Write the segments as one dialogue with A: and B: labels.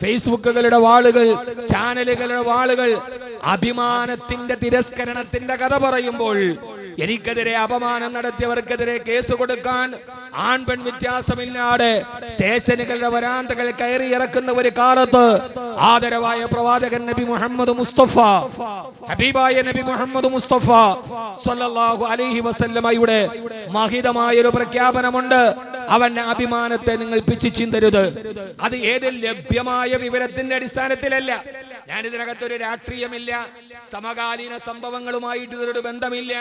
A: ഫേസ്ബുക്കുകളുടെ വാളുകൾ ചാനലുകളുടെ വാളുകൾ അഭിമാനത്തിന്റെ തിരസ്കരണത്തിന്റെ കഥ പറയുമ്പോൾ എനിക്കെതിരെ അപമാനം നടത്തിയവർക്കെതിരെ കേസ് കൊടുക്കാൻ ആൺ പെൺ വ്യത്യാസമില്ലാതെ സ്റ്റേഷനുകളുടെ വരാന്തകൾ കയറി ഇറക്കുന്ന ഒരു കാലത്ത് ആദരവായ പ്രവാചകൻ നബി മുഹമ്മദ് മുസ്തഫ ഹബീബായ നബി മുഹമ്മദ് മുസ്തഫ സല്ലല്ലാഹു അലൈഹി വസല്ലമയുടെ മഹിതമായ ഒരു പ്രഖ്യാപനമുണ്ട്. അവന്റെ അഭിമാനത്തെ നിങ്ങൾ പിച്ചു ചിന്തരുത്. അത് ഏത് ലഭ്യമായ വിവരത്തിന്റെ അടിസ്ഥാനത്തിലല്ല. ഞാൻ ഇതിനകത്തൊരു രാഷ്ട്രീയമില്ല. സമകാലീന സംഭവങ്ങളുമായിട്ട് ഇതൊരു ബന്ധമില്ല.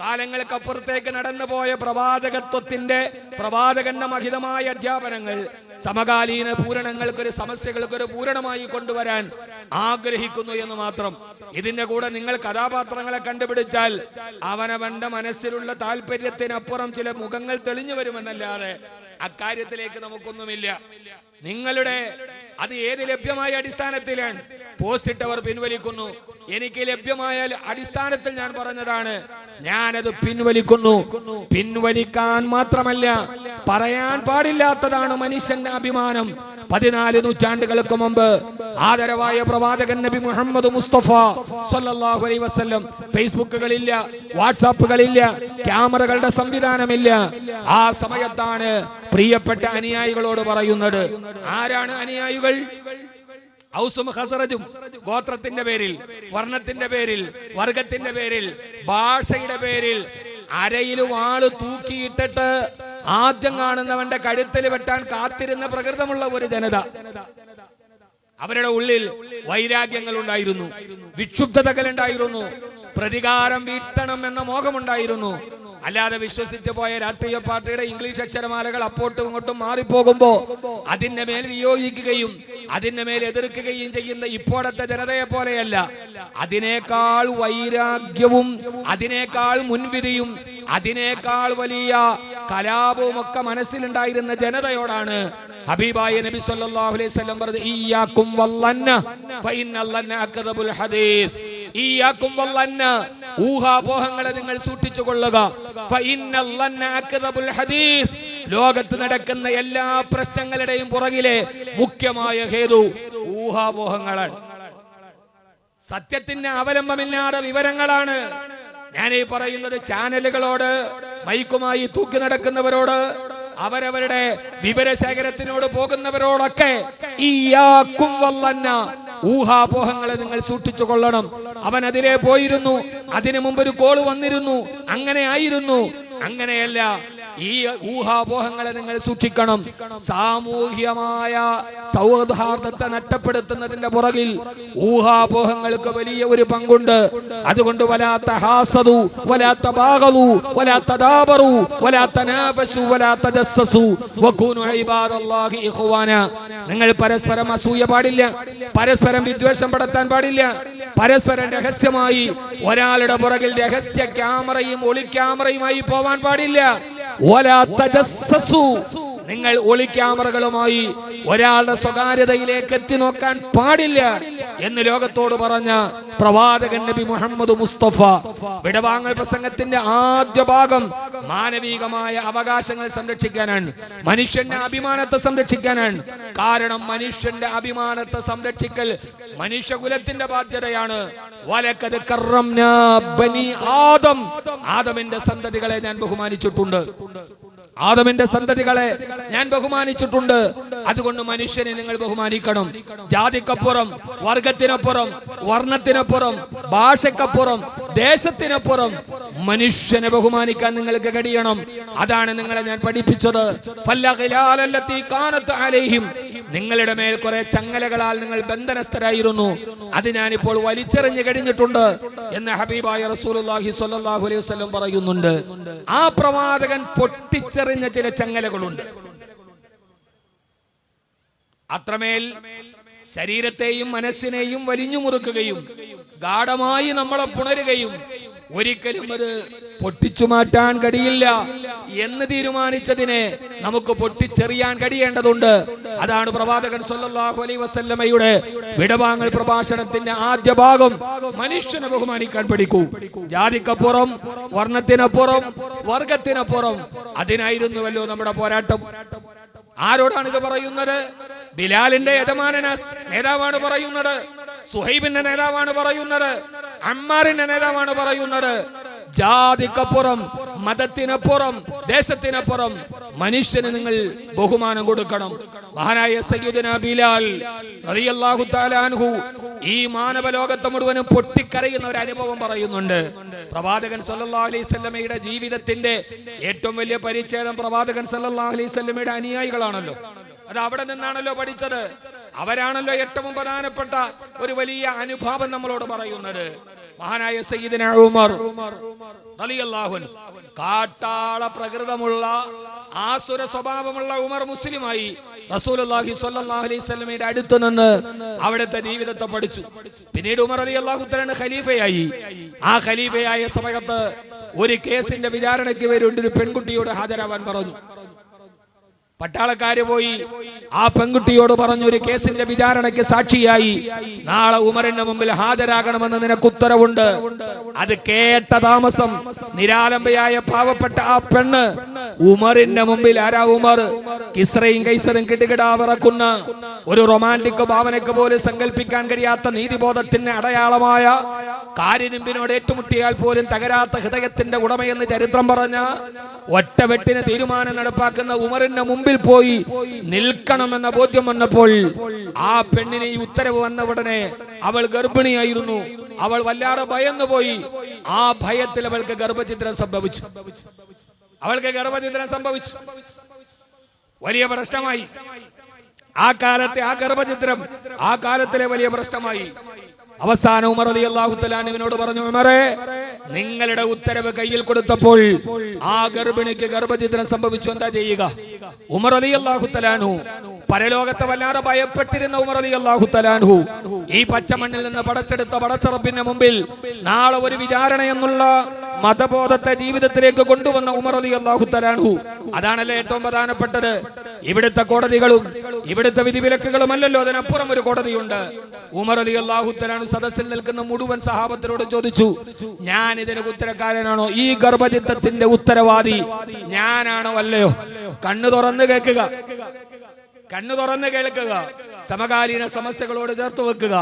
A: കാലങ്ങൾക്കപ്പുറത്തേക്ക് നടന്നുപോയ പ്രവാചകത്വത്തിന്റെ പ്രവാചകന്റെ മഹിതമായ അധ്യാപനങ്ങൾ സമകാലീന പൂരണങ്ങൾക്കൊരു സമസ്യകൾക്കൊരു പൂരണമായി കൊണ്ടുവരാൻ ആഗ്രഹിക്കുന്നു എന്ന് മാത്രം. ഇതിന്റെ കൂടെ നിങ്ങൾ കഥാപാത്രങ്ങളെ കണ്ടുപിടിച്ചാൽ അവനവന്റെ മനസ്സിലുള്ള താല്പര്യത്തിനപ്പുറം ചില മുഖങ്ങൾ തെളിഞ്ഞു വരുമെന്നല്ലാതെ അക്കാര്യത്തിലേക്ക് നമുക്കൊന്നുമില്ല. നിങ്ങളുടെ അത് ഏത് ലഭ്യമായ അടിസ്ഥാനത്തിലാണ്? പോസ്റ്റ് ഇട്ടവർ പിൻവലിക്കുന്നു. എനിക്ക് ലഭ്യമായ അടിസ്ഥാനത്തിൽ ഞാൻ പറഞ്ഞതാണ്. ഞാനത് പിൻവലിക്കുന്നു. പിൻവലിക്കാൻ മാത്രമല്ല പറയാൻ പാടില്ലാത്തതാണ് മനുഷ്യന്റെ അഭിമാനം. പതിനാല് നൂറ്റാണ്ടുകൾക്ക് മുമ്പ് ആദരവായ പ്രവാചകൻ നബി മുഹമ്മദ് മുസ്തഫ സല്ലല്ലാഹു അലൈഹി വസല്ലം ഫേസ്ബുക്കുകളില്ല വാട്സാപ്പുകളില്ല ക്യാമറകളുടെ സംവിധാനമില്ല. ആ സമയത്താണ് പ്രിയപ്പെട്ട അനുയായികളോട് പറയുന്നത്. ആരാണ് അനുയായികൾ? ഔസും ഹസറജും ഗോത്രത്തിന്റെ പേരിൽ വർണത്തിന്റെ പേരിൽ വർഗത്തിന്റെ പേരിൽ ഭാഷയുടെ പേരിൽ അരയിൽ വാൾ തൂക്കിയിട്ടിട്ട് ആദ്യം കാണുന്നവന്റെ കഴുത്തിൽ വെട്ടാൻ കാത്തിരുന്ന പ്രകൃതമുള്ള ഒരു ജനത. അവരുടെ ഉള്ളിൽ വൈരാഗ്യങ്ങൾ ഉണ്ടായിരുന്നു. വിക്ഷുബ്ധതകൾ ഉണ്ടായിരുന്നു. പ്രതികാരം വീട്ടണം എന്ന മോഹമുണ്ടായിരുന്നു. അല്ലാതെ വിശ്വസിച്ചു പോയ രാഷ്ട്രീയ പാർട്ടിയുടെ ഇംഗ്ലീഷ് അക്ഷരമാലകൾ അപ്പോട്ടും ഇങ്ങോട്ടും മാറിപ്പോകുമ്പോ അതിന്റെ മേൽ വിയോജിക്കുകയും അതിന്റെ മേൽ എതിർക്കുകയും ചെയ്യുന്ന ഇപ്പോഴത്തെ ജനതയെ പോലെയല്ല. അതിനേക്കാൾ വൈരാഗ്യവും അതിനേക്കാൾ മുൻവിധിയും അതിനേക്കാൾ വലിയ കലാപവും ഒക്കെ മനസ്സിലുണ്ടായിരുന്ന ജനതയോടാണ് ഹബീബായ നബി സല്ലല്ലാഹു അലൈഹി വസല്ലം ഇയ്യാക്കും വല്ലന്ന ഹദീസ്. ഇയ്യാക്കും വല്ലന്ന ഊഹാപോഹങ്ങളെ നിങ്ങൾ സൂക്ഷിച്ചു കൊള്ളുക ലോകത്ത് നടക്കുന്ന എല്ലാ പ്രശ്നങ്ങളുടെയും പുറകിലെ മുഖ്യമായ ഹേതു ഊഹാപോഹങ്ങളാണ്. സത്യത്തിന് അവലംബമില്ലാതെ വിവരങ്ങളാണ്. ഞാൻ ഈ പറയുന്നത് ചാനലുകളോട് മൈക്കുമായി തൂക്കി നടക്കുന്നവരോട് അവരവരുടെ വിവരശേഖരത്തിനോട് പോകുന്നവരോടൊക്കെ ഈ ആക്കും വല്ലന്ന ഊഹാപോഹങ്ങളെ നിങ്ങൾ സൂക്ഷിച്ചു കൊള്ളണം. അവൻ അതിലെ പോയിരുന്നു. അതിനു മുമ്പ് ഒരു കോൾ വന്നിരുന്നു. അങ്ങനെ ആയിരുന്നു. അങ്ങനെയല്ല. ഈ ഊഹാപോഹങ്ങളെ നിങ്ങൾ സൂക്ഷിക്കണം. സാമൂഹ്യമായ സൗഹാർദ്ദത്തെ നഷ്ടപ്പെടുത്തുന്നതിന്റെ പുറകിൽ ഊഹാപോഹങ്ങൾക്ക് വലിയ ഒരു പങ്കുണ്ട്. അതുകൊണ്ട് വലാത്ത ഹാസതു വലാത്ത ബാഗതു വലാത്ത ദാബറു വലാത്ത നാഫസു വലാത്ത ജസ്സസു. വകൂനു ഇബാദല്ലാഹി ഇഖ്വാന. നിങ്ങൾ പരസ്പരം അസൂയ പാടില്ല പരസ്പരം വിദ്വേഷം പടത്താൻ പാടില്ല പരസ്പരം രഹസ്യമായി ഒരാളുടെ പുറകിൽ രഹസ്യ ക്യാമറയും ഒളി ക്യാമറയുമായി പോവാൻ പാടില്ല. നിങ്ങൾ ഒളി ക്യാമറകളുമായി ഒരാളുടെ സ്വകാര്യതയിലേക്ക് എത്തി നോക്കാൻ പാടില്ല എന്ന് ലോകത്തോട് പറഞ്ഞ പ്രവാചകൻ നബി മുഹമ്മദ് മുസ്തഫ. വിടവാങ്ങൽ പ്രസംഗത്തിന്റെ ആദ്യ ഭാഗം മാനവികമായ അവകാശങ്ങൾ സംരക്ഷിക്കാനാണ് മനുഷ്യന്റെ അഭിമാനത്തെ സംരക്ഷിക്കാനാണ്. കാരണം മനുഷ്യന്റെ അഭിമാനത്തെ സംരക്ഷിക്കൽ മനുഷ്യകുലത്തിന്റെ ബാധ്യതയാണ്. ആദമിന്റെ സന്തതികളെ ഞാൻ ബഹുമാനിച്ചിട്ടുണ്ട്. ആദമിന്റെ സന്തതികളെ ഞാൻ ബഹുമാനിച്ചിട്ടുണ്ട്. അതുകൊണ്ട് മനുഷ്യനെ നിങ്ങൾ ബഹുമാനിക്കണം. ജാതിക്കപ്പുറം വർഗത്തിനപ്പുറം വർണത്തിനപ്പുറം ഭാഷക്കപ്പുറം ദേശത്തിനപ്പുറം മനുഷ്യനെ ബഹുമാനിക്കാൻ നിങ്ങൾക്ക് കഴിയണം. അതാണ് നിങ്ങളെ ഞാൻ പഠിപ്പിച്ചത്. നിങ്ങളുടെ മേൽ കുറെ ചങ്ങലകളാൽ നിങ്ങൾ ബന്ധനസ്ഥരായിരുന്നു. അത് ഞാനിപ്പോൾ വലിച്ചെറിഞ്ഞു കഴിഞ്ഞിട്ടുണ്ട് എന്ന് ഹബീബായ റസൂലി അലൈഹി വസല്ലം പറയുന്നുണ്ട്. ആ പ്രവാചകൻ പൊട്ടിച്ചെറിഞ്ഞ ചില ചങ്ങലകളുണ്ട്. അത്രമേൽ ശരീരത്തെയും മനസ്സിനെയും വലിഞ്ഞു മുറുക്കുകയും ഗാഠമായി നമ്മളെ പുണരുകയും ഒരിക്കലും അത് പൊട്ടിച്ചു മാറ്റാൻ കഴിയില്ല എന്ന് തീരുമാനിച്ചതിനെ നമുക്ക് പൊട്ടിച്ചെറിയാൻ കഴിയേണ്ടതുണ്ട്. അതാണ് പ്രവാചകൻ സല്ലല്ലാഹു അലൈഹി വസല്ലമയുടെ വിടവാങ്ങൽ പ്രഭാഷണത്തിന്റെ ആദ്യ ഭാഗം. മനുഷ്യനെ ബഹുമാനിക്കാൻ പഠിക്കൂ. ജാതിക്കപ്പുറം വർണത്തിനപ്പുറം വർഗത്തിനപ്പുറം. അതിനായിരുന്നുവല്ലോ നമ്മുടെ പോരാട്ടം. ആരോടാണ് ഇത് പറയുന്നത്? ബിലാലിന്റെ യജമാനന നേതാവാണ് പറയുന്നത് സുഹൈബിന്റെ നേതാവാണ് പറയുന്നത് അമ്മാറിന്റെ നേതാവാണ് പറയുന്നത്. ജാതിക്കപ്പുറം മതത്തിനപ്പുറം ദേശത്തിനപ്പുറം മനുഷ്യന് നിങ്ങൾ ബഹുമാനം കൊടുക്കണം. മഹാനായ സയ്യുദന ബിലാൽ റളിയല്ലാഹു തആല അൻഹു ഈ മാനവ ലോകത്തെ മുഴുവനും പൊട്ടിക്കരയുന്ന ഒരു അനുഭവം പറയുന്നുണ്ട്. പ്രവാചകൻ സല്ലല്ലാഹു അലൈഹി വസല്ലമയുടെ ജീവിതത്തിന്റെ ഏറ്റവും വലിയ പരിച്ഛേദം പ്രവാചകൻ സല്ലല്ലാഹു അലൈഹി വസല്ലമയുടെ അനുയായികളാണല്ലോ. അത് അവിടെ നിന്നാണല്ലോ പഠിച്ചത്. അവരാണല്ലോ ഏറ്റവും പ്രധാനപ്പെട്ട ഒരു വലിയ അനുഭാവം നമ്മളോട് പറയുന്നത്. മഹാനായ സയ്യിദിന ഉമർ റളിയല്ലാഹു അൻഹു. കാട്ടാള പ്രകൃതമുള്ള ആസുര സ്വഭാവമുള്ള ഉമർ മുസ്ലിമായി അലൈഹി വസല്ലമയുടെ അടുത്ത് നിന്ന് അവിടുത്തെ ജീവിതത്തെ പഠിച്ചു. പിന്നീട് ഉമർ അലി അള്ളാഹു ഖലീഫയായി. ആ ഖലീഫയായ സമയത്ത് ഒരു കേസിന്റെ വിചാരണയ്ക്ക് വേണ്ടി ഒരു പെൺകുട്ടിയോട് ഹാജരാവാൻ പറഞ്ഞു. പട്ടാളക്കാര് പോയി. ആ പെൺകുട്ടിയോട് പറഞ്ഞു ഒരു കേസിന്റെ വിചാരണയ്ക്ക് സാക്ഷിയായി. നാളെ ഉമറിന്റെ മുമ്പിൽ ഹാജരാകണമെന്ന് നിനക്ക് ഉത്തരവുണ്ട് അത് കേട്ട താമസം നിരാലംബയായ പാവപ്പെട്ട ആ പെണ്ണ് ഉമറിന്റെ മുമ്പിൽ ആരാ ഉമർ? കിസ്രയും കൈസറും കിടുകിടാ വിറക്കുന്ന ഒരു റൊമാന്റിക് ഭാവനയ്ക്ക് പോലും സങ്കല്പിക്കാൻ കഴിയാത്ത നീതിബോധത്തിന് അടയാളമായ കാര്യനിമ്പിനോട് ഏറ്റുമുട്ടിയാൽ പോലും തകരാത്ത ഹൃദയത്തിന്റെ ഉടമയെന്ന് ചരിത്രം പറഞ്ഞ ഒറ്റവെട്ടിന് തീരുമാനം നടപ്പാക്കുന്ന ഉമറിന്റെ മുമ്പിൽ പോയി നിൽക്കണമെന്ന ബോധ്യം വന്നപ്പോൾ ആ പെണ്ണിന് ഈ ഉത്തരവ് വന്ന ഉടനെ അവൾ ഗർഭിണിയായിരുന്നു. അവൾ വല്ലാതെ ഭയന്നു പോയി. ആ ഭയത്തിൽ അവൾക്ക് ഗർഭചിത്രം സംഭവിച്ചു. അവൾക്ക് ഗർഭചിത്രം സംഭവിച്ചു. വലിയ പ്രശ്നമായി. ആ കാലത്തെ ആ ഗർഭചിത്രം ആ കാലത്തിലെ വലിയ പ്രശ്നമായി. അവസാന ഉമർ അലി അള്ളാഹു തലാനുവിനോട് പറഞ്ഞു ഉമറെ നിങ്ങളുടെ ഉത്തരവ് കയ്യിൽ കൊടുത്തപ്പോൾ ആ ഗർഭിണിക്ക് ഗർഭചിത്രം സംഭവിച്ചു. എന്താ ചെയ്യുക? ഉമർ അലി അള്ളാഹു പരലോകത്തെ വല്ലാതെ ഭയപ്പെട്ടിരുന്ന ഉമർ അലി ഈ പച്ചമണ്ണിൽ നിന്ന് പടച്ചെടുത്ത പടച്ചറപ്പിന്റെ മുമ്പിൽ നാളെ ഒരു വിചാരണ എന്നുള്ള മതബോധത്തെ ജീവിതത്തിലേക്ക് കൊണ്ടുവന്ന ഉമർ അലി അതാണല്ലോ ഏറ്റവും പ്രധാനപ്പെട്ടത്. ഇവിടുത്തെ കോടതികളും ഇവിടുത്തെ വിധിവിലക്കുകളും അല്ലല്ലോ അതിനപ്പുറം ഒരു കോടതിയുണ്ട്. ഉമർ അലി അള്ളാഹുത്തലാണ് സദസ്സിൽ നിൽക്കുന്ന മുഴുവൻ സഹാബത്തിനോട് ചോദിച്ചു ഞാൻ ഇതിന് ഉത്തരക്കാരനാണോ? ഈ ഗർഭചിത്തത്തിന്റെ ഉത്തരവാദി ഞാനാണോ അല്ലയോ? കണ്ണു തുറന്ന് കേൾക്കുക. കണ്ണു തുറന്ന് കേൾക്കുക സമകാലീന സമസ്യകളോട് ചേർത്ത് വെക്കുക.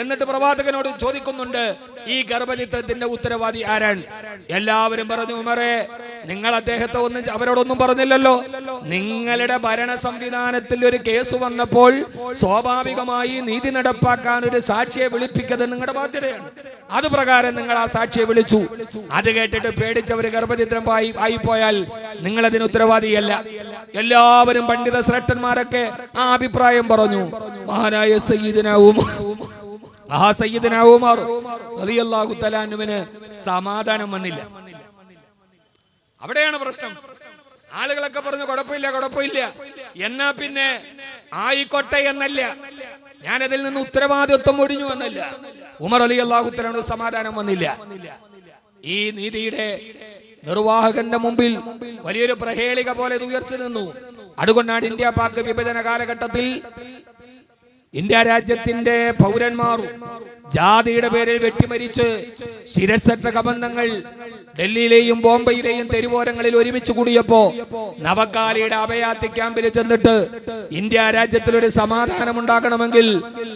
A: എന്നിട്ട് പ്രവാചകനോട് ചോദിക്കുന്നുണ്ട് ഈ ഗർഭചിത്രത്തിന്റെ ഉത്തരവാദി ആരാണ്? എല്ലാവരും പറഞ്ഞു ഉമറേ നിങ്ങൾ അദ്ദേഹത്തെ ഒന്നും അവരോടൊന്നും പറഞ്ഞില്ലല്ലോ. നിങ്ങളുടെ ഭരണ സംവിധാനത്തിൽ ഒരു കേസ് വന്നപ്പോൾ സ്വാഭാവികമായി നീതി നടപ്പാക്കാൻ ഒരു സാക്ഷിയെ വിളിപ്പിക്കുന്നത് നിങ്ങളുടെ ബാധ്യതയാണ്. അത് പ്രകാരം നിങ്ങൾ ആ സാക്ഷിയെ വിളിച്ചു. അത് കേട്ടിട്ട് പേടിച്ചവര് ഗർഭചിത്രം ആയി പോയാൽ നിങ്ങൾ അതിന് ഉത്തരവാദിയല്ല. എല്ലാവരും പണ്ഡിത ശ്രേഷ്ഠന്മാരൊക്കെ ആ അഭിപ്രായം പറഞ്ഞു. മഹാനായ സയ്യിദിനാവും ഉമർ. ആ സയ്യിദിന ഉമർ തലാനുവിന് സമാധാനം വന്നില്ല. അവിടെയാണ് പ്രശ്നം. ആളുകളൊക്കെ പറഞ്ഞു കുഴപ്പമില്ല കുഴപ്പമില്ല. എന്നാ പിന്നെ ആയിക്കോട്ടെ എന്നല്ല. ഞാൻ അതിൽ നിന്ന് ഉത്തരവാദിത്വം ഒഴിഞ്ഞു എന്നല്ല. ഉമർ അലി അള്ളാഹുത്തലോട് സമാധാനം വന്നില്ല. ഈ നീതിയുടെ നിർവാഹകന്റെ മുമ്പിൽ വലിയൊരു പ്രഹേളിക പോലെ ഇത് ഉയർച്ചു നിന്നു. അതുകൊണ്ടാണ് ഇന്ത്യ പാക് വിഭജന കാലഘട്ടത്തിൽ ഇന്ത്യ രാജ്യത്തിന്റെ പൗരന്മാർ ജാതിയുടെ പേരിൽ വെട്ടിമരിച്ച് ശിരസറ്റ കബന്ധങ്ങൾ ഡൽഹിയിലെയും ബോംബെയിലെയും തെരുവോരങ്ങളിൽ ഒരുമിച്ച് കൂടിയപ്പോ നവകാലിയുടെ അഭയാർത്ഥി ക്യാമ്പിൽ ചെന്നിട്ട് ഇന്ത്യ രാജ്യത്തിൽ ഒരു സമാധാനം ഉണ്ടാകണമെങ്കിൽ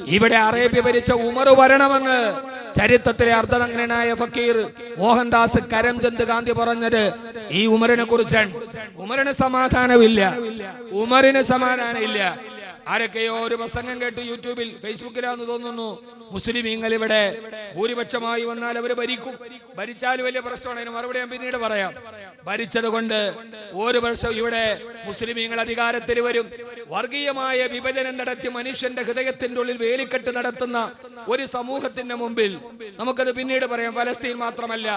A: ഇവിടെ അറേബ്യ ഭരിച്ച ഉമർ വരണമെന്ന് ചരിത്രത്തിലെ അർദ്ധനഗ്നനായ ഫക്കീർ മോഹൻദാസ് കരംചന്ദ് ഗാന്ധി പറഞ്ഞത് ഈ ഉമറിനെ കുറിച്ചാണ്. ഉമറിന് സമാധാനമില്ല. ഉമറിന് സമാധാനമില്ല. ആരൊക്കെയോ ഒരു പ്രസംഗം കേട്ട് യൂട്യൂബിൽ ഫേസ്ബുക്കിലാന്ന് തോന്നുന്നു. മുസ്ലിമീങ്ങൾ ഇവിടെ ഭൂരിപക്ഷമായി വന്നാൽ അവർ ഭരിക്കും. ഭരിച്ചാൽ വലിയ പ്രശ്നമാണ്. അതിന് മറുപടി ഞാൻ പിന്നീട് പറയാം. ഭരിച്ചത് കൊണ്ട് ഒരു വർഷം ഇവിടെ മുസ്ലിമീങ്ങൾ അധികാരത്തിൽ വരും. വർഗീയമായ വിഭജനം നടത്തി മനുഷ്യന്റെ ഹൃദയത്തിന്റെ ഉള്ളിൽ വേലിക്കെട്ട് നടത്തുന്ന ഒരു സമൂഹത്തിന്റെ മുമ്പിൽ നമുക്കത് പിന്നീട് പറയാം. ഫലസ്തീൻ മാത്രമല്ല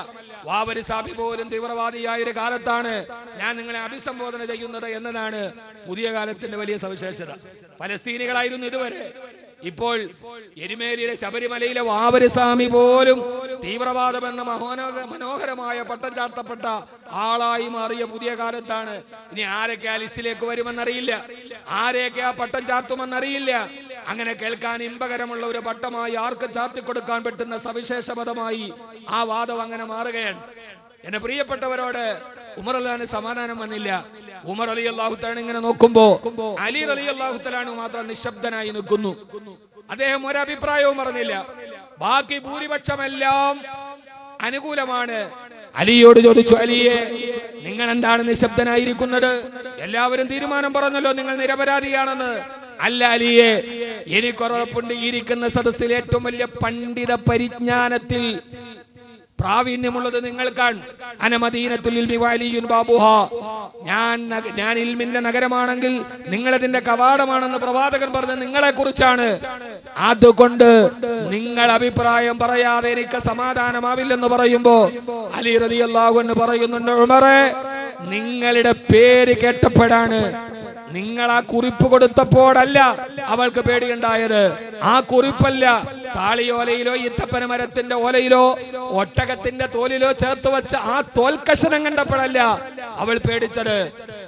A: വാവരി സാബി പോലും തീവ്രവാദിയായ ഒരു കാലത്താണ് ഞാൻ നിങ്ങളെ അഭിസംബോധന ചെയ്യുന്നത് എന്നതാണ് പുതിയ കാലത്തിന്റെ വലിയ സവിശേഷത. ഫലസ്തീനികളായിരുന്നു ഇതുവരെ. ഇപ്പോൾ എരുമേലിയിലെ ശബരിമലയിലെ വാവരസ്വാമി പോലും തീവ്രവാദമെന്ന മനോഹരമായ പട്ടം ചാർത്തപ്പെട്ട ആളായി മാറിയ പുതിയ കാലത്താണ്. ഇനി ആരൊക്കെ ആ ലിസ്റ്റിലേക്ക് വരുമെന്നറിയില്ല. ആരെയൊക്കെ ആ പട്ടം ചാർത്തുമെന്നറിയില്ല. അങ്ങനെ കേൾക്കാൻ ഇമ്പകരമുള്ള ഒരു പട്ടമായി ആർക്ക് ചാർത്തി കൊടുക്കാൻ പറ്റുന്ന സവിശേഷ പദമായി ആ വാദം അങ്ങനെ മാറുകയാണ്. എന്റെ പ്രിയപ്പെട്ടവരോട് ഉമർ ഉമറല്ലാന് സമാധാനം വന്നില്ല. ഉമർ അലി അള്ളാഹുത്താണ് ഇങ്ങനെ നോക്കുമ്പോ അലി അലി അള്ളാഹുത്തലാണ് മാത്രം നിശബ്ദനായി നിൽക്കുന്നു. അദ്ദേഹം ഒരഭിപ്രായവും പറഞ്ഞില്ല. ബാക്കി ഭൂരിപക്ഷമെല്ലാം അനുകൂലമാണ്. അലിയോട് ചോദിച്ചു അലിയെ നിങ്ങൾ എന്താണ് നിശബ്ദനായിരിക്കുന്നത്? എല്ലാവരും തീരുമാനം പറഞ്ഞല്ലോ നിങ്ങൾ നിരപരാധിയാണെന്ന്. അല്ല അലിയെ എനിക്കൊറപ്പുണ്ട് ഇരിക്കുന്ന സദസ്സിൽ ഏറ്റവും വലിയ പണ്ഡിത പരിജ്ഞാനത്തിൽ പ്രാവീണ്യമുള്ളത് നിങ്ങൾക്കാണ്. അനമദീനത്തുൽ വലിയുൻ ബാബുഹ. ഞാൻ ഞാൻ ഇൽമിന്റെ നഗരമാണെങ്കിൽ നിങ്ങൾ അതിന്റെ കവാടമാണെന്ന് പ്രവാചകൻ പറഞ്ഞ നിങ്ങളെ കുറിച്ചാണ് അതുകൊണ്ട് നിങ്ങൾ അഭിപ്രായം പറയാതെ എനിക്ക് സമാധാനമാവില്ലെന്ന് പറയുമ്പോ അലി റതി അള്ളാഹു എന്ന് പറയുന്നുണ്ട് ഉമറെ നിങ്ങളുടെ പേര് കേട്ടപ്പോഴാണ് നിങ്ങൾ ആ കുറിപ്പ് കൊടുത്തപ്പോഴല്ല അവൾക്ക് പേടിയുണ്ടായത്. ആ കുറിപ്പല്ല താളിയോലയിലോ ഈത്തപ്പന മരത്തിന്റെ ഓലയിലോ ഒട്ടകത്തിന്റെ തോലിലോ ചേർത്ത് വെച്ച ആ തോൽക്കഷണം കണ്ടപ്പോഴല്ല അവൾ പേടിച്ചത്.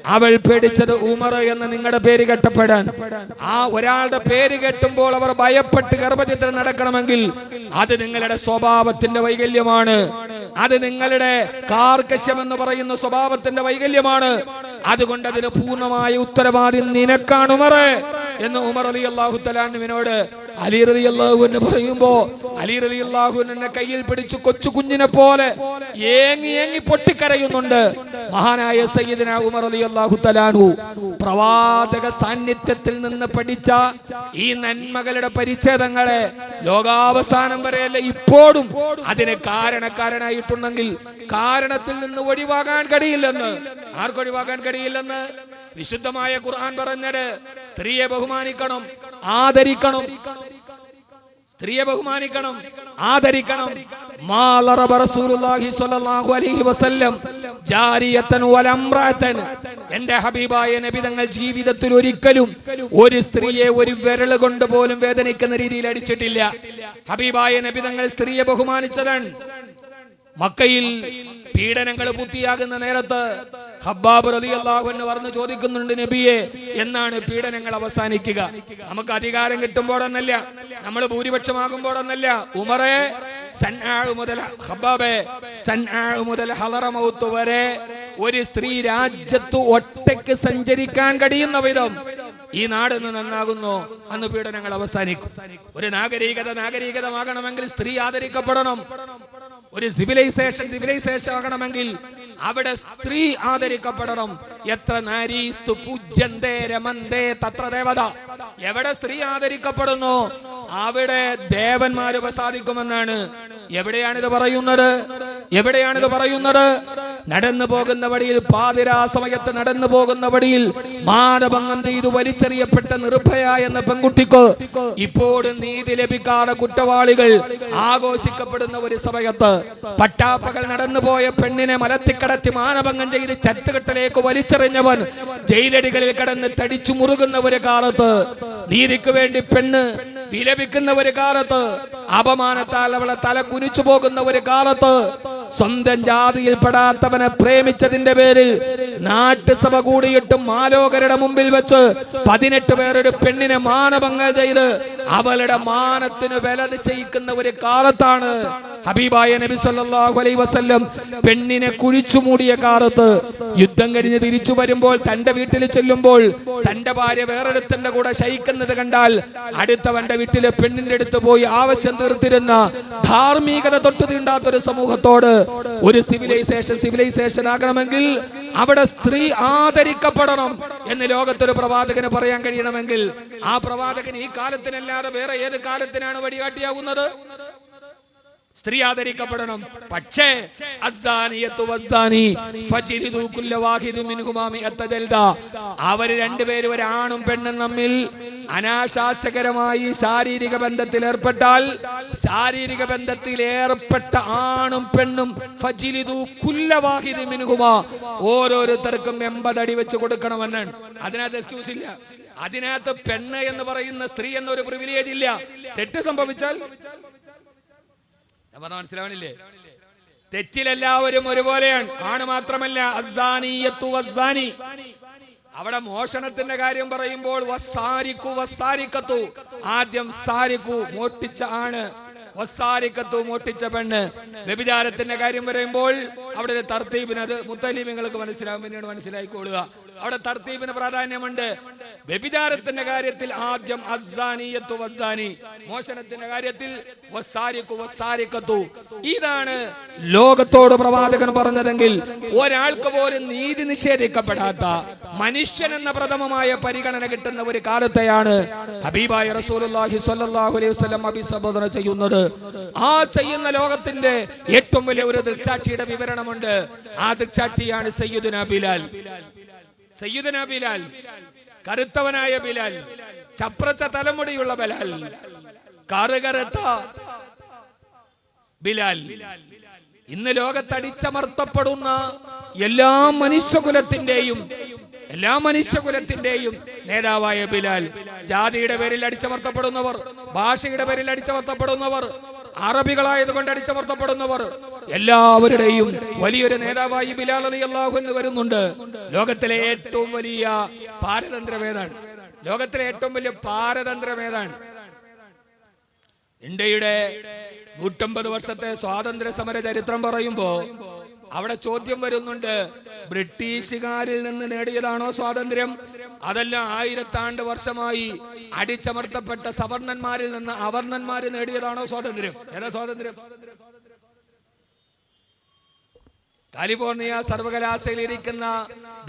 A: അവൾ പേടിച്ചത് ഉമർ എന്ന് നിങ്ങളുടെ പേര് കെട്ടപ്പെടാൻ. ആ ഒരാളുടെ പേര് കെട്ടുമ്പോൾ അവർ ഭയപ്പെട്ട് ഗർഭചിത്രം നടക്കണമെങ്കിൽ അത് നിങ്ങളുടെ സ്വഭാവത്തിന്റെ വൈകല്യമാണ്. അത് നിങ്ങളുടെ കാർക്കശ്യം എന്ന് പറയുന്ന സ്വഭാവത്തിന്റെ വൈകല്യമാണ്. അതുകൊണ്ട് അതിന് പൂർണമായ ഉത്തരവാദി നിനക്കാണ് ഉമറേ എന്ന് ഉമർ അലി അള്ളാഹു തലാനുവിനോട് അലി റതി അള്ളാഹുവിനെ പറയുമ്പോ അലി റതി അള്ളാഹുവിനെ കയ്യിൽ പിടിച്ച് കൊച്ചു കുഞ്ഞിനെ പോലെ ഏങ്ങി ഏങ്ങി പൊട്ടിക്കരയുന്നുണ്ട്. മഹാനായ സയ്യിദിന ഉമർ അലി അള്ളാഹു തലാനു പ്രവാചക സാന്നിധ്യത്തിൽ നിന്ന് പഠിച്ച ഈ നന്മകളുടെ പരിച്ഛേദങ്ങളെ ലോകാവസാനം വരെയല്ല ഇപ്പോഴും അതിന് കാരണക്കാരനായിട്ടുണ്ടെങ്കിൽ കാരണത്തിൽ നിന്ന് ഒഴിവാകാൻ കഴിയില്ലെന്ന്. ആർക്കൊഴിവാക്കാൻ കഴിയില്ലെന്ന്? വിശുദ്ധമായ ഖുർആൻ പറഞ്ഞത് സ്ത്രീയെ ബഹുമാനിക്കണം ആദരിക്കണം സ്ത്രീയെ ബഹുമാനിക്കണം ആദരിക്കണം. എന്റെ ഹബീബായ നബി തങ്ങൾ ജീവിതത്തിൽ ഒരിക്കലും ഒരു സ്ത്രീയെ ഒരു വിരൽ കൊണ്ട് പോലും വേദനിക്കുന്ന രീതിയിൽ അടിച്ചിട്ടില്ല. ഹബീബായ നബി തങ്ങൾ സ്ത്രീയെ ബഹുമാനിച്ചതാണ് മക്കയിൽ പീഡനങ്ങൾ പൂർത്തിയാകുന്ന നേരത്ത് ഹബ്ബാബ് റലി അള്ളാഹു എന്ന് പറഞ്ഞ് ചോദിക്കുന്നുണ്ട് നബിയെ എന്നാണ് പീഡനങ്ങൾ അവസാനിക്കുക. നമുക്ക് അധികാരം കിട്ടുമ്പോഴെന്നല്ല നമ്മൾ ഭൂരിപക്ഷമാകുമ്പോഴെന്നല്ല. ഉമറെ മുതൽ മുതൽ വരെ ഒരു സ്ത്രീ രാജ്യത്ത് ഒറ്റയ്ക്ക് സഞ്ചരിക്കാൻ കഴിയുന്ന വിധം ഈ നാട് നന്നാകുന്നു അന്ന് പീഡനങ്ങൾ അവസാനിക്കും. ഒരു നാഗരികത നാഗരികതമാകണമെങ്കിൽ സ്ത്രീ ആദരിക്കപ്പെടണം. ഒരു സിവിലൈസേഷൻ സിവിലൈസേഷൻ ആകണമെങ്കിൽ അവിടെ സ്ത്രീ ആദരിക്കപ്പെടണം. എത്ര നാരീസ്തു പൂജ്യന്തേ രമന്തേ തത്ര ദേവത. എവിടെ സ്ത്രീ ആദരിക്കപ്പെടുന്നു? അവിടെ ദേവന്മാര് പ്രസാദിക്കുമെന്നാണ് എവിടെയാണിത് പറയുന്നത്? എവിടെയാണിത് പറയുന്നത്? നടന്നു പോകുന്ന വഴിയിൽ പാതിരാ സമയത്ത് നടന്നു പോകുന്ന വഴിയിൽ മാനഭംഗം ചെയ്തു വലിച്ചെറിയപ്പെട്ട നിർഭയ എന്ന പെൺകുട്ടിക്ക് ഇപ്പോഴും നീതി ലഭിക്കാതെ കുറ്റവാളികൾ ആഘോഷിക്കപ്പെടുന്ന ഒരു സമയത്ത് പട്ടാപ്പകൽ നടന്നുപോയ പെണ്ണിനെ മലത്തിക്കടത്തി മാനഭംഗം ചെയ്ത് ചട്ടുകെട്ടിലേക്ക് വലിച്ചെറിഞ്ഞവൻ ജയിലടികളിൽ കടന്ന് തടിച്ചു മുറുകുന്ന ഒരു കാലത്ത് നീതിക്ക് വേണ്ടി പെണ്ണ് വിലപിക്കുന്ന ഒരു കാലത്ത് അപമാനത്താൽ അവളെ തല കുനിച്ചു പോകുന്ന ഒരു കാലത്ത് സ്വന്തം ജാതിയിൽപ്പെടാത്തവനെ പ്രേമിച്ചതിന്റെ പേരിൽ നാട്ടുസഭ കൂടിയിട്ടും മാലോകരുടെ മുമ്പിൽ വെച്ച് പതിനെട്ട് പേരൊരു പെണ്ണിനെ മാനഭംഗം ചെയ്ത് അവളുടെ മാനത്തിന് വില നിശ്ചയിക്കുന്ന ഒരു കാലത്താണ് ഹബീബായ നബി സല്ലല്ലാഹു അലൈഹി വസല്ലം പെണ്ണിനെ കുഴിച്ചു മൂടിയ കാലത്ത് യുദ്ധം കഴിഞ്ഞ് തിരിച്ചു വരുമ്പോൾ തന്റെ വീട്ടിൽ ചെല്ലുമ്പോൾ തന്റെ ഭാര്യ വേറൊരുത്തന്റെ കൂടെ ശയിക്കുന്നത് കണ്ടാൽ അടുത്തവന്റെ വീട്ടിലെ പെണ്ണിന്റെ അടുത്ത് പോയി ആവശ്യം തീർത്തിരുന്ന ധാർമ്മികത തൊട്ട് തീണ്ടാത്തൊരു സമൂഹത്തോട് ഒരു സിവിലൈസേഷൻ സിവിലൈസേഷൻ ആകണമെങ്കിൽ അവിടെ സ്ത്രീ ആദരിക്കപ്പെടണം എന്ന് ലോകത്തൊരു പ്രവാചകന് പറയാൻ കഴിയണമെങ്കിൽ ആ പ്രവാചകൻ ഈ കാലത്തിനല്ലാതെ വേറെ ഏത് കാലത്തിനാണ് വഴികാട്ടിയാവുന്നത്? സ്ത്രീ ആദരിക്കപ്പെടണം. പക്ഷേ അവർ രണ്ടുപേരും ഒരാണും പെണ്ണും തമ്മിൽ അനാശാസ്യകരമായി ശാരീരിക ബന്ധത്തിൽ ഏർപ്പെട്ടാൽ ശാരീരിക ബന്ധത്തിൽ ഏർപ്പെട്ട ആണും പെണ്ണും ഓരോരുത്തർക്കും എൺപതടി വെച്ച് കൊടുക്കണമെന്നാണ് അതിനകത്ത് എക്സ്ക്യൂസ് ഇല്ല. അതിനകത്ത് പെണ്ണ് എന്ന് പറയുന്ന സ്ത്രീ എന്നൊരു പ്രിവിലേജ് ഇല്ല. തെറ്റ് സംഭവിച്ചാൽ ഞാൻ പറഞ്ഞ മനസ്സിലാവണില്ലേ? തെറ്റിലെല്ലാവരും ഒരുപോലെയാണ്. ആണ് മാത്രമല്ല അവിടെ മോഷണത്തിന്റെ കാര്യം പറയുമ്പോൾ ആദ്യം സാരിക്കു മോട്ടിച്ച ആണ്. വസ്സാരിക്കത്തു മോട്ടിച്ച പെണ്ണ്. വ്യഭിചാരത്തിന്റെ കാര്യം പറയുമ്പോൾ അവിടെ ഒരു തർത്തീബിന് അത് മുത്തലീമിങ്ങൾക്ക് മനസ്സിലാവും. പിന്നീട് മനസ്സിലായിക്കൊള്ളുക അവിടെ തർത്തീപിന് പ്രാധാന്യമുണ്ട്. വ്യഭിചാരത്തിന്റെ കാര്യത്തിൽ ആദ്യം അസ്സാനിയത്തു വസ്സാനി മോഷണത്തിന്റെ കാര്യത്തിൽ ഇതാണ് ലോകത്തോട് പ്രവാചകൻ പറഞ്ഞതെങ്കിൽ ഒരാൾക്ക് പോലും നീതി നിഷേധിക്കപ്പെടാത്ത മനുഷ്യൻ എന്ന പ്രഥമമായ പരിഗണന കിട്ടുന്ന ഒരു കാലത്തെയാണ് ഹബീബായ റസൂലുള്ളാഹി സ്വല്ലല്ലാഹു അലൈഹി വസല്ലം അഭിസംബോധന ചെയ്യുന്നത്. ആ ചെയ്യുന്ന ലോകത്തിന്റെ ഏറ്റവും വലിയ ഒരു ദൃക്സാക്ഷിയുടെ വിവരണമുണ്ട്. ആ ദൃക്സാക്ഷിയാണ് സയ്യിദുന ബിലാൽ. സയ്യിദുന ബിലാൽ കരുത്തവനായ ബിലാൽ ചപ്രച്ച തലമുടിയുള്ള ബിലാൽ കറുകറുത്ത ബിലാൽ. ഇന്ന് ലോകത്തടിച്ചമർത്തപ്പെടുന്ന എല്ലാ മനുഷ്യകുലത്തിന്റെയും എല്ലാ മനുഷ്യകുലത്തിന്റെയും നേതാവായ ബിലാൽ ജാതിയുടെ പേരിൽ അടിച്ചമർത്തപ്പെടുന്നവർ ഭാഷയുടെ പേരിൽ അടിച്ചമർത്തപ്പെടുന്നവർ അറബികളായതുകൊണ്ട് അടിച്ചമർത്തപ്പെടുന്നവർ. എല്ലാവരുടെയും വലിയൊരു നേതാവായി ബിലാൽ അലി അള്ളാഹു എന്ന് വരുന്നുണ്ട്. ലോകത്തിലെ ഏറ്റവും വലിയ പാരതന്ത്രം ഏതാണ് ലോകത്തിലെ ഏറ്റവും വലിയ പാരതന്ത്രം ഏതാണ് ഇന്ത്യയുടെ നൂറ്റമ്പത് വർഷത്തെ സ്വാതന്ത്ര്യ സമര ചരിത്രം പറയുമ്പോ അവിടെ ചോദ്യം വരുന്നുണ്ട് ബ്രിട്ടീഷുകാരിൽ നിന്ന് നേടിയതാണോ സ്വാതന്ത്ര്യം? അതല്ല ആയിരത്താണ്ട് വർഷമായി അടിച്ചമർത്തപ്പെട്ട സവർണന്മാരിൽ നിന്ന് അവർണന്മാര് നേടിയതാണോ സ്വാതന്ത്ര്യം? ഏതാ സ്വാതന്ത്ര്യം? കാലിഫോർണിയ സർവകലാശാലയിൽ ഇരിക്കുന്ന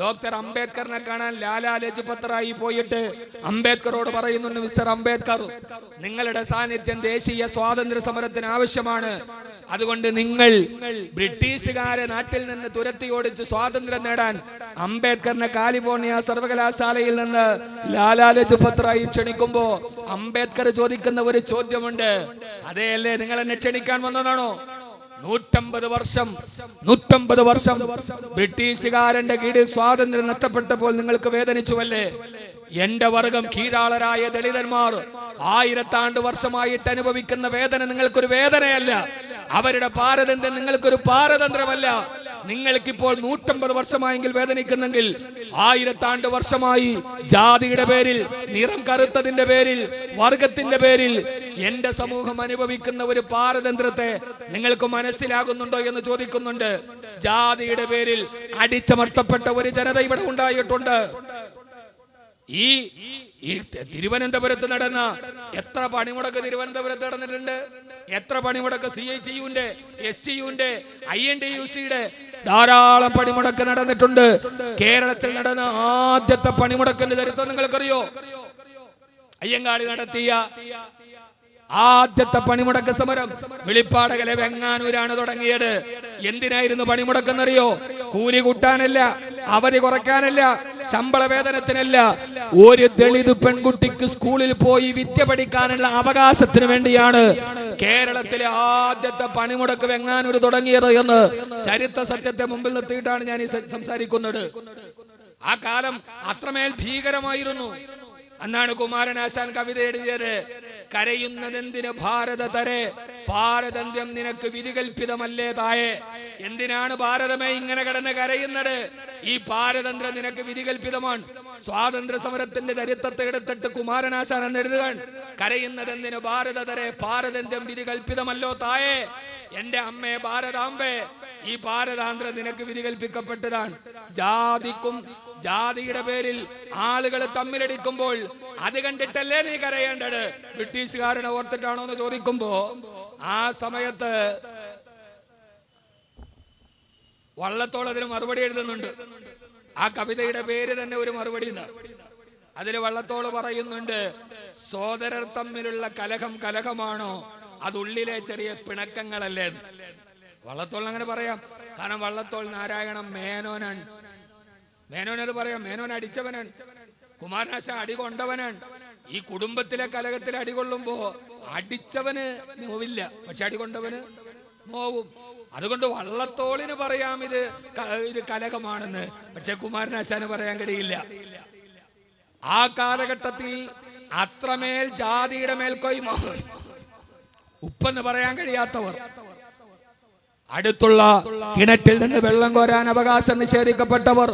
A: ഡോക്ടർ അംബേദ്കറിനെ കാണാൻ ലാലാ ലജ്പത്രായി പോയിട്ട് അംബേദ്കറോട് പറയുന്നുണ്ട് മിസ്റ്റർ അംബേദ്കർ നിങ്ങളുടെ സാന്നിധ്യം ദേശീയ സ്വാതന്ത്ര്യ സമരത്തിന് ആവശ്യമാണ്. അതുകൊണ്ട് നിങ്ങൾ ബ്രിട്ടീഷുകാരെ നാട്ടിൽ നിന്ന് തുരത്തി ഓടിച്ച് സ്വാതന്ത്ര്യം നേടാൻ അംബേദ്കറിനെ കാലിഫോർണിയ സർവകലാശാലയിൽ നിന്ന് ലാലാ ലജ്പത്രായി ക്ഷണിക്കുമ്പോ അംബേദ്കർ ചോദിക്കുന്ന ഒരു ചോദ്യമുണ്ട്. അതെയല്ലേ നിങ്ങൾ എന്നെ ക്ഷണിക്കാൻ വന്നതാണോ? നൂറ്റമ്പത് വർഷം നൂറ്റമ്പത് വർഷം ബ്രിട്ടീഷുകാരന്റെ കീഴിൽ സ്വാതന്ത്ര്യം നഷ്ടപ്പെട്ടപ്പോൾ നിങ്ങൾക്ക് വേദനിച്ചുവല്ലേ? എന്റെ വർഗം കീഴാളരായ ദളിതന്മാർ ആയിരത്താണ്ട് വർഷമായിട്ട് അനുഭവിക്കുന്ന വേദന നിങ്ങൾക്കൊരു വേദനയല്ല. അവരുടെ പാരതന്ത്ര്യം നിങ്ങൾക്കൊരു പാരതന്ത്രമല്ല. നിങ്ങൾക്കിപ്പോൾ നൂറ്റമ്പത് വർഷമായെങ്കിൽ വേദനിക്കുന്നെങ്കിൽ ആയിരത്താണ്ട് വർഷമായി ജാതിയുടെ പേരിൽ നിറം കറുത്തതിന്റെ പേരിൽ വർഗത്തിന്റെ പേരിൽ എന്റെ സമൂഹം അനുഭവിക്കുന്ന ഒരു പാരതന്ത്രത്തെ നിങ്ങൾക്ക് മനസ്സിലാകുന്നുണ്ടോ എന്ന് ചോദിക്കുന്നുണ്ട്. ജാതിയുടെ പേരിൽ അടിച്ചമർത്തപ്പെട്ട ഒരു ജനത ഇവിടെ ഉണ്ടായിട്ടുണ്ട്. ഈ തിരുവനന്തപുരത്ത് നടന്ന എത്ര പണിമുടക്ക് തിരുവനന്തപുരത്ത് നടന്നിട്ടുണ്ട്? എത്ര പണിമുടക്ക് സി ടി യുന്റെ എസ് ടി യുന്റെ ഐ എൻ ഡി യു സിയുടെ ധാരാളം പണിമുടക്ക് നടന്നിട്ടുണ്ട്. കേരളത്തിൽ നടന്ന ആദ്യത്തെ പണിമുടക്കിന്റെ ചരിത്രം നിങ്ങൾക്കറിയോ? അയ്യങ്കാളി നടത്തിയ ആദ്യത്തെ പണിമുടക്ക് സമരം വെളിപ്പാടകലെ വെങ്ങാനൂരാണ് തുടങ്ങിയത്. എന്തിനായിരുന്നു പണിമുടക്കെന്നറിയോ? കൂലി കൂട്ടാനല്ല അവധി കുറയ്ക്കാനല്ല ശമ്പള വേതനത്തിനല്ല. ഒരു ദളിത് പെൺകുട്ടിക്ക് സ്കൂളിൽ പോയി വിദ്യ പഠിക്കാനുള്ള അവകാശത്തിന് വേണ്ടിയാണ് കേരളത്തിലെ ആദ്യത്തെ പണിമുടക്ക് വെങ്ങാനൂർ തുടങ്ങിയത് എന്ന് ചരിത്ര സത്യത്തെ മുമ്പിൽ നിർത്തിയിട്ടാണ് ഞാൻ ഈ സംസാരിക്കുന്നത്. ആ കാലം അത്രമേൽ ഭീകരമായിരുന്നു. അന്നാണ് കുമാരനാശാൻ കവിത എഴുതിയത് കരയുന്നതെന്തിന് ഭാരത തരെ? പാരതന്ത്യം നിനക്ക് വിധികൽപ്പിതമല്ലേ തായെ? എന്തിനാണ് ഭാരതമേ ഇങ്ങനെ കിടന്ന് കരയുന്നത്? ഈ പാരതന്ത്രം നിനക്ക് വിധികൽപ്പിതമാണ്. സ്വാതന്ത്ര്യ സമരത്തിന്റെ ചരിത്രത്തെ എടുത്തിട്ട് കുമാരനാശാൻ എന്ന് എഴുതുകയാണ് കരയുന്നതെന്തിന് ഭാരത തരെ? പാരതന്ത്ര്യം വിധികൽപ്പിതമല്ലോ തായെ? എന്റെ അമ്മേ ഭാരതാംബേ ഈ ഭാരതാന്ത്ര നിനക്ക് വിധി കൽപ്പിക്കപ്പെട്ടതാണ് ജാതിക്കും ജാതിയുടെ പേരിൽ ആളുകൾ തമ്മിലടിക്കുമ്പോൾ അത് കണ്ടിട്ടല്ലേ നീ കരയേണ്ടത്? ബ്രിട്ടീഷുകാരനെ ഓർത്തിട്ടാണോ എന്ന് ചോദിക്കുമ്പോ ആ സമയത്ത് വള്ളത്തോൾ അതിന് മറുപടി എഴുതുന്നുണ്ട്. ആ കവിതയുടെ പേര് തന്നെ ഒരു മറുപടി അതിൽ വള്ളത്തോൾ പറയുന്നുണ്ട് സോദരർ തമ്മിലുള്ള കലഹം കലഹമാണോ? അത് ഉള്ളിലെ ചെറിയ പിണക്കങ്ങളല്ലേ? വള്ളത്തോൾ അങ്ങനെ പറയാം. കാരണം വള്ളത്തോൾ നാരായണൻ മേനോനാണ് മേനോൻ അത് പറയാം? മേനോൻ അടിച്ചവനാണ് കുമാരനാശ അടി കൊണ്ടവനാണ് ഈ കുടുംബത്തിലെ കലഹത്തിൽ അടികൊള്ളുമ്പോ അടിച്ചവന് നോവില്ല. പക്ഷെ അടി കൊണ്ടവന് നോവും. അതുകൊണ്ട് വള്ളത്തോളിന് പറയാം ഇത് ഇത് കലകമാണെന്ന് പക്ഷെ കുമാരനാശാന് പറയാൻ കഴിയില്ല. ആ കാലഘട്ടത്തിൽ അത്രമേൽ ജാതിയുടെ മേൽക്കൊയ്മ ഉപ്പെന്ന് പറയാൻ കഴിയാത്തവർ. അടുത്തുള്ള കിണറ്റിൽ നിന്ന് വെള്ളം കോരാൻ അവകാശം നിഷേധിക്കപ്പെട്ടവർ.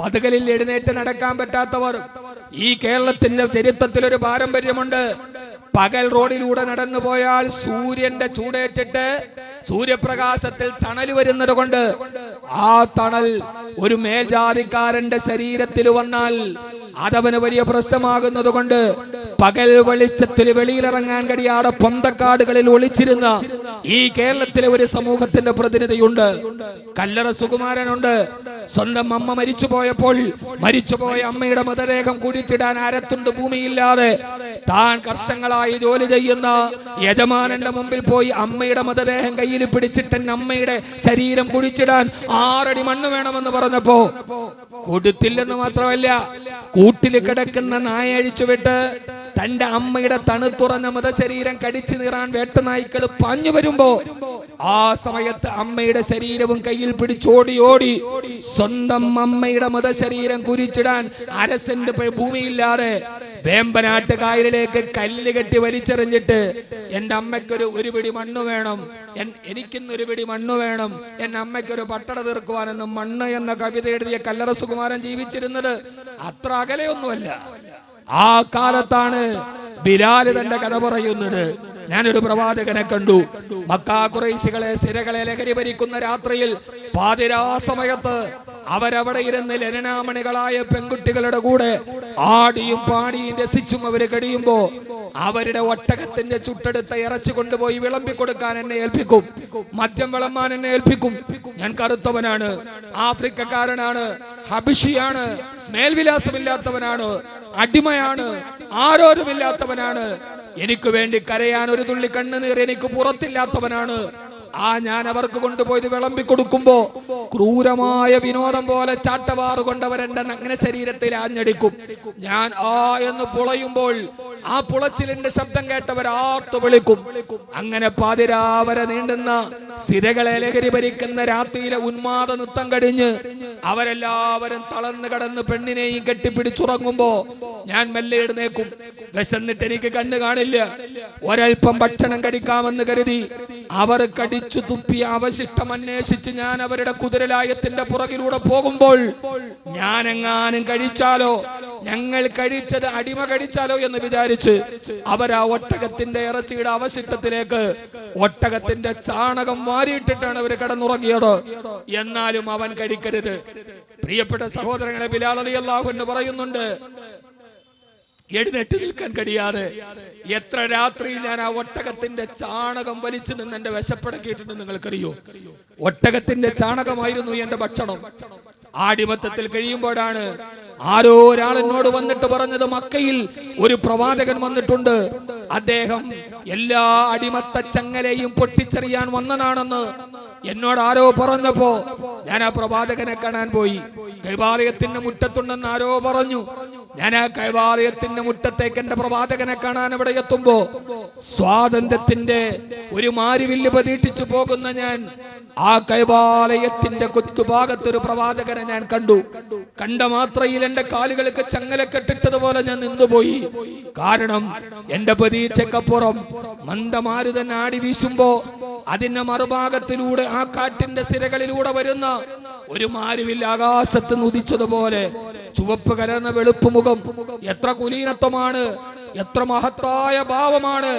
A: പതുകലിൽ എഴുന്നേറ്റ് നടക്കാൻ പറ്റാത്തവർ. ഈ കേരളത്തിന്റെ ചരിത്രത്തിൽ ഒരു പാരമ്പര്യമുണ്ട്. പകൽ റോഡിലൂടെ നടന്നു പോയാൽ സൂര്യന്റെ ചൂടേറ്റിട്ട് സൂര്യപ്രകാശത്തിൽ തണൽ വരുന്നത് കൊണ്ട് ആ തണൽ ഒരു മേൽജാതിക്കാരന്റെ ശരീരത്തിൽ വന്നാൽ അതവന് വലിയ പ്രശ്നമാകുന്നത് കൊണ്ട് പകൽ വെളിച്ചത്തിൽ വെളിയിലിറങ്ങാൻ കഴിയാതെ പൊന്തക്കാടുകളിൽ ഒളിച്ചിരുന്ന ഈ കേരളത്തിലെ ഒരു സമൂഹത്തിന്റെ പ്രതിനിധിയുണ്ട്. കല്ലറ സുകുമാരനുണ്ട്. സ്വന്തം അമ്മ മരിച്ചു പോയപ്പോൾ മരിച്ചുപോയ അമ്മയുടെ മൃതദേഹം കുഴിച്ചിടാൻ അരത്തുണ്ട്. ഭൂമിയില്ലാതെ താൻ കർഷങ്ങളായി ജോലി ചെയ്യുന്ന യജമാനന്റെ മുമ്പിൽ പോയി അമ്മയുടെ മൃതദേഹം കയ്യിൽ പിടിച്ചിട്ട് അമ്മയുടെ ശരീരം കുഴിച്ചിടാൻ ആറടി മണ്ണ് വേണമെന്ന് പറഞ്ഞപ്പോ കൊടുത്തില്ലെന്ന് മാത്രമല്ല കൂട്ടിൽ കിടക്കുന്ന നായ അഴിച്ചുവിട്ട് തന്റെ അമ്മയുടെ തണുത്തുറഞ്ഞ മൃതശരീരം കടിച്ചു നീറാൻ വേട്ടനായ്ക്കൾ പാഞ്ഞു വരുമ്പോ ആ സമയത്ത് അമ്മയുടെ ശരീരവും കയ്യിൽ പിടിച്ചോടി ഓടി സ്വന്തം അമ്മയുടെ മൃതശരീരം കുരിച്ചിടാൻ അരസന്റെ ഭൂമിയില്ലാതെ വേമ്പനാട്ട് കായലിലേക്ക് കല്ല് കെട്ടി വലിച്ചെറിഞ്ഞിട്ട് എന്റെ അമ്മയ്ക്കൊരു ഒരു പിടി മണ്ണ് വേണം. എനിക്കിന്ന് ഒരു പിടി മണ്ണ് വേണം. എന്റെ അമ്മയ്ക്കൊരു പട്ടട തീർക്കുവാനെന്ന് മണ്ണ് എന്ന കവിത എഴുതിയ കല്ലറ സുകുമാരൻ ജീവിച്ചിരുന്നത് അത്ര അകലെയൊന്നുമല്ല. ആ കാലത്താണ് ബിലാൽ തന്റെ കഥ പറയുന്നത്. ഞാനൊരു പ്രവാചകനെ കണ്ടു. മക്കാ കുറേശികളെ സിരകളെ ലഹരി ഭരിക്കുന്ന രാത്രിയിൽ പാതിരാ സമയത്ത് അവരവിടെ ഇരുന്ന് ലരണാമണികളായ പെൺകുട്ടികളുടെ കൂടെ ആടിയും പാടിയും രസിച്ചും അവർ കഴിയുമ്പോ അവരുടെ ഒട്ടകത്തിന്റെ ചുട്ടെടുത്ത ഇറച്ചി കൊണ്ടുപോയി വിളമ്പി കൊടുക്കാൻ എന്നെ ഏൽപ്പിക്കും. മദ്യം വിളമ്പാൻ എന്നെ ഏൽപ്പിക്കും. ഞാൻ കറുത്തവനാണ് ആഫ്രിക്കക്കാരനാണ് ഹബിഷിയാണ് മേൽവിലാസമില്ലാത്തവനാണ് അടിമയാണ് ആരോരുമില്ലാത്തവനാണ്. എനിക്ക് വേണ്ടി കരയാൻ ഒരു തുള്ളി കണ്ണുനീർ എനിക്ക് പുറത്തില്ലാത്തവനാണ്. ആ ഞാൻ അവർക്ക് കൊണ്ടുപോയത് വിളമ്പി കൊടുക്കുമ്പോ ക്രൂരമായ വിനോദം പോലെ ചാട്ടവാറ് കൊണ്ടവരെന്റെ നഗ്ന ശരീരത്തിൽ ആഞ്ഞടിക്കും. ഞാൻ ആ എന്ന് പുളയുമ്പോൾ ആ പുളച്ചിലിന്റെ ശബ്ദം കേട്ടവർ ആർത്തു വിളിക്കും. അങ്ങനെ പാതിരാവരെ നീണ്ടുന്ന സിരകളെ ലഹരി ഭരിക്കുന്ന രാത്രിയിലെ ഉന്മാദ നൃത്തം കടിഞ്ഞ് അവരെല്ലാവരും തളർന്നു കടന്ന് പെണ്ണിനെയും കെട്ടിപ്പിടിച്ചുറങ്ങുമ്പോ ഞാൻ മെല്ലെ എഴുന്നേക്കും. വിശന്നിട്ട് എനിക്ക് കണ്ണു കാണില്ല. ഒരൽപ്പം ഭക്ഷണം കടിക്കാമെന്ന് കരുതി അവർ കടിച്ചു തുപ്പി അവശിഷ്ടം അന്വേഷിച്ച് ഞാൻ അവരുടെ കുതിരലായത്തിന്റെ പുറകിലൂടെ പോകുമ്പോൾ ഞാൻ എങ്ങാനും കഴിച്ചാലോ? ഞങ്ങൾ കഴിച്ചത് അടിമ കഴിച്ചാലോ എന്ന് വിചാരിച്ച് അവർ ആ ഒട്ടകത്തിന്റെ ഇറച്ചിയുടെ അവശിഷ്ടത്തിലേക്ക് ഒട്ടകത്തിന്റെ ചാണകം വാരിയിട്ടിട്ടാണ് അവർ കിടന്നുറങ്ങിയത്. എന്നാലും അവൻ കഴിക്കരുത്. പ്രിയപ്പെട്ട സഹോദരങ്ങളെ ബിലാൽ അലി എന്ന് പറയുന്നുണ്ട് എഴുന്നേറ്റ് നിൽക്കാൻ കഴിയാതെ എത്ര രാത്രി ഞാൻ ആ ഒട്ടകത്തിന്റെ ചാണകം വലിച്ചു നിന്ന് എന്റെ വിശപ്പടക്കിയിട്ടുണ്ട് നിങ്ങൾക്കറിയോ? ഒട്ടകത്തിന്റെ ചാണകമായിരുന്നു എന്റെ ഭക്ഷണം. ആടിമത്തത്തിൽ കഴിയുമ്പോഴാണ് ആരോ ഒരാൾ എന്നോട് വന്നിട്ട് പറഞ്ഞത് മക്കയിൽ ഒരു പ്രവാചകൻ വന്നിട്ടുണ്ട്. അദ്ദേഹം എല്ലാ അടിമത്ത ചങ്ങലയും പൊട്ടിച്ചെറിയാൻ വന്നതാണെന്ന്. എന്നോട് ആരോ പറഞ്ഞപ്പോ ഞാൻ ആ പ്രവാചകനെ കാണാൻ പോയി. കൈവാലയത്തിന്റെ മുറ്റത്തുണ്ടെന്ന് ആരോ പറഞ്ഞു. ഞാൻ ആ കൈവാലയത്തിന്റെ മുറ്റത്തേക്ക് എന്റെ പ്രവാചകനെ കാണാൻ അവിടെ എത്തുമ്പോ സ്വാതന്ത്ര്യത്തിന്റെ ഒരു മാരിവില്ല് പ്രതീക്ഷിച്ചു പോകുന്ന ഞാൻ ആ കൈവാലയത്തിന്റെ കൊത്തുഭാഗത്ത് ഒരു പ്രവാചകനെ ഞാൻ കണ്ടു. കണ്ട മാത്രയിൽ എന്റെ കാലുകൾക്ക് ചങ്ങല കെട്ടിട്ടതുപോലെ ഞാൻ നിന്നുപോയി. കാരണം എന്റെ പ്രതീക്ഷക്കപ്പുറം മന്ദമാരുതൻ ആടി വീശുമ്പോ അതിന്റെ മറുഭാഗത്തിലൂടെ ആ കാറ്റിന്റെ സിരകളിലൂടെ വരുന്ന ഒരു മാരുവിൽ ആകാശത്ത് നുദിച്ചതുപോലെ ചുവപ്പ് കലർന്ന വെളുപ്പ് മുഖം എത്ര കുലീനത്വമാണ് എത്ര മഹത്തായ ഭാവമാണ്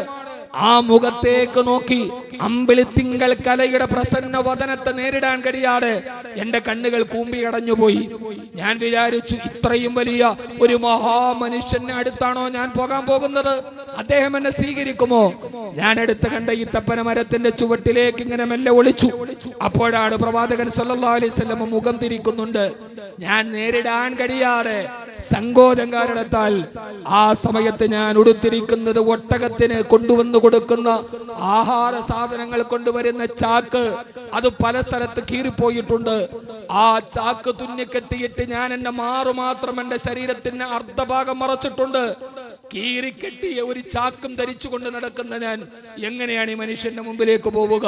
A: ആ മുഖത്തേക്ക് നോക്കി അമ്പിളിത്തിങ്കൾ കലയുടെ പ്രസന്ന വദനത്തെ നേരിടാൻ കഴിയാതെ എന്റെ കണ്ണുകൾ കൂമ്പി അടഞ്ഞുപോയി ഞാൻ വിചാരിച്ചു ഇത്രയും വലിയ ഒരു മഹാമനുഷ്യന്റെ അടുത്താണോ ഞാൻ പോകാൻ പോകുന്നത്? അദ്ദേഹം എന്നെ സ്വീകരിക്കുമോ? ഞാൻ എടുത്ത് കണ്ട ഈ തപ്പന മരത്തിന്റെ ചുവട്ടിലേക്ക് ഇങ്ങനെ മെല്ലെ ഒളിച്ചു. അപ്പോഴാണ് പ്രവാചകൻ അലൈഹി വസല്ലം മുഖം തിരിക്കുന്നുണ്ട്. ഞാൻ നേരിടാൻ കഴിയാതെ സങ്കോചം കാരണത്താൽ ആ സമയത്ത് ഞാൻ ഉടുത്തിരിക്കുന്നത് ഒട്ടകത്തിന് കൊണ്ടുവന്നു കൊടുക്കുന്ന ആഹാര സാധനങ്ങൾ കൊണ്ടുവരുന്ന ചാക്ക്. അത് പല സ്ഥലത്ത് കീറിപ്പോയിട്ടുണ്ട്. ആ ചാക്ക് തുന്നിക്കെട്ടിയിട്ട് ഞാൻ എന്റെ മാറുമാത്രം എന്റെ ശരീരത്തിന് അർദ്ധഭാഗം മറച്ചിട്ടുണ്ട്. കീറിക്കെട്ടിയ ഒരു ചാക്കും ധരിച്ചുകൊണ്ട് നടക്കുന്ന ഞാൻ എങ്ങനെയാണ് ഈ മനുഷ്യന്റെ മുമ്പിലേക്ക് പോവുക?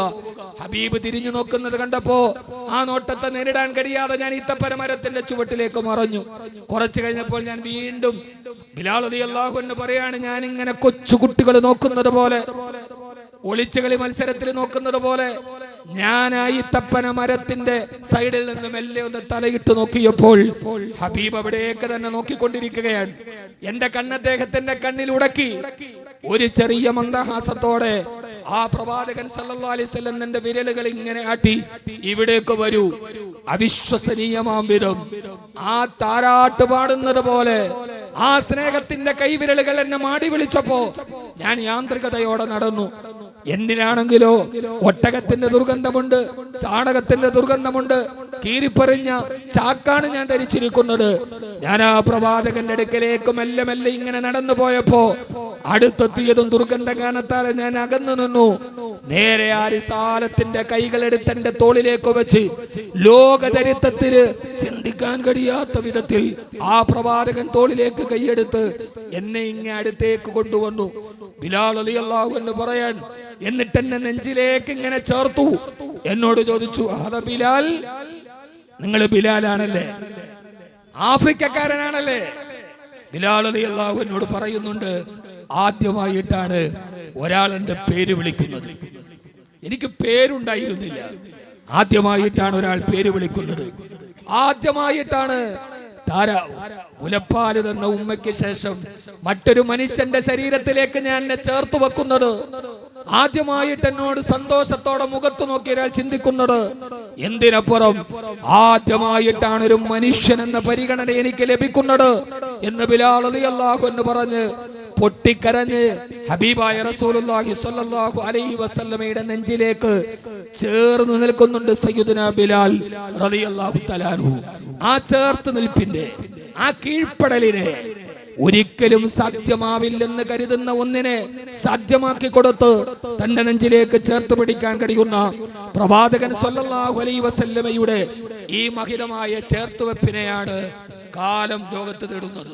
A: ഹബീബ് തിരിഞ്ഞു നോക്കുന്നത് കണ്ടപ്പോ ആ നോട്ടത്തെ നേരിടാൻ കഴിയാതെ ഞാൻ ഈത്തപ്പരമരത്തിന്റെ ചുവട്ടിലേക്ക് മറഞ്ഞു. കുറച്ചു കഴിഞ്ഞപ്പോൾ ഞാൻ വീണ്ടും അലി അള്ളാഹു എന്ന് പറയാണ് ഞാൻ ഇങ്ങനെ കൊച്ചു കുട്ടികൾ നോക്കുന്നത് പോലെ ഒളിച്ചുകളി മത്സരത്തിൽ നോക്കുന്നത് പോലെ ഞാൻ ആ മരത്തിന്റെ സൈഡിൽ നിന്ന് മെല്ലെ ഒന്ന് തലയിട്ട് നോക്കിയപ്പോൾ ഹബീബ് അവിടെയൊക്കെ തന്നെ നോക്കിക്കൊണ്ടിരിക്കുകയാണ്. എന്റെ കണ്ണദ്ദേഹത്തിന്റെ കണ്ണിൽ ഉടക്കി. ഒരു ചെറിയ മന്ദഹാസത്തോടെ ആ പ്രവാചകൻ സല്ലല്ലാഹു അലൈഹി വസല്ലം തന്റെ വിരലുകൾ ഇങ്ങനെ ആട്ടി ഇവിടേക്ക് വരൂ. അവിശ്വസനീയമാം വിധം. ആ താരാട്ട് പാടുന്നത് പോലെ ആ സ്നേഹത്തിന്റെ കൈവിരലുകൾ എന്നെ മാടി വിളിച്ചപ്പോ ഞാൻ യാന്ത്രികതയോടെ നടന്നു. എന്നിലാണെങ്കിലോ ഒട്ടകത്തിന്റെ ദുർഗന്ധമുണ്ട് ചാണകത്തിന്റെ ദുർഗന്ധമുണ്ട്. കീറിപ്പറിഞ്ഞ ചാക്കാണ് ഞാൻ ധരിച്ചിരിക്കുന്നത്. ഞാൻ ആ പ്രവാചകന്റെ അടുക്കലേക്ക് മെല്ലെ മെല്ലെ ഇങ്ങനെ നടന്നു പോയപ്പോ അടുത്തെത്തിയതും ദുർഗന്ധഗാനത്താൽ ഞാൻ അകന്നു നിന്നു. നേരെ ആ റിസാലത്തിന്റെ കൈകൾ എടുത്ത് എന്റെ തോളിലേക്ക് വെച്ച് ലോകചരിത്രത്തിൽ ചിന്തിക്കാൻ കഴിയാത്ത വിധത്തിൽ ആ പ്രവാചകൻ തോളിലേക്ക് കൈയെടുത്ത് എന്നെ ഇങ്ങെ അടുത്തേക്ക് കൊണ്ടുവന്നു. ബിലാൽ അലി അള്ളാഹു എന്ന് പറയാൻ എന്നിട്ട് എന്നെ നെഞ്ചിലേക്ക് ഇങ്ങനെ ചേർത്തു. എന്നോട് ചോദിച്ചു അത ബിലാൽ നിങ്ങൾ ബിലാൽ ബിലാലാണല്ലേ? ആഫ്രിക്കക്കാരനാണല്ലേ? ബിലാൽ അലി അള്ളാഹു എന്നോട് പറയുന്നുണ്ട് ആദ്യമായിട്ടാണ് ഒരാൾ പേര് വിളിക്കുന്നത്. എനിക്ക് പേരുണ്ടായിരുന്നില്ല. ആദ്യമായിട്ടാണ് ഒരാൾ പേര് വിളിക്കുന്നത്. ആദ്യമായിട്ടാണ് ഉലപ്പാൽ തന്ന ഉമ്മയ്ക്ക് ശേഷം മറ്റൊരു മനുഷ്യന്റെ ശരീരത്തിലേക്ക് ഞാൻ എന്നെ ചേർത്ത് വെക്കുന്നത്. ആദ്യമായിട്ട് എന്നോട് സന്തോഷത്തോടെ മുഖത്ത് നോക്കി ഒരാൾ ചിന്തിക്കുന്നത് എന്തിനപ്പുറം ആദ്യമായിട്ടാണ് ഒരു മനുഷ്യൻ എന്ന പരിഗണന എനിക്ക് ലഭിക്കുന്നത് എന്ന് ബിലാൽ അള്ളാഹു എന്ന് പറഞ്ഞ് പൊട്ടിക്കരഞ്ഞ് ഹബീബായ റസൂലുള്ളാഹി സ്വല്ലല്ലാഹു അലൈഹി വസല്ലമയുടെ നെഞ്ചിലേക്ക് ചേർന്ന് നിൽക്കുന്നുണ്ട് സയ്യിദുന ബിലാൽ റളിയല്ലാഹു തആലാഹു ആ ചേർത്ത് നിൽപ്പിന്റെ ആ കീഴ്പ്പെടലിനെ ഒരിക്കലും സാധ്യമാവില്ലെന്ന് കരുതുന്ന ഒന്നിനെ സാധ്യമാക്കി കൊടുത്ത് തന്റെ നെഞ്ചിലേക്ക് ചേർത്ത് പിടിക്കാൻ കഴിയുന്ന പ്രവാചകൻ സല്ലല്ലാഹു അലൈഹി വസല്ലമയുടെ ഈ മഹിതമായ ചേർത്തുവെപ്പിനെയാണ് കാലം ലോകത്ത് തേടുന്നത്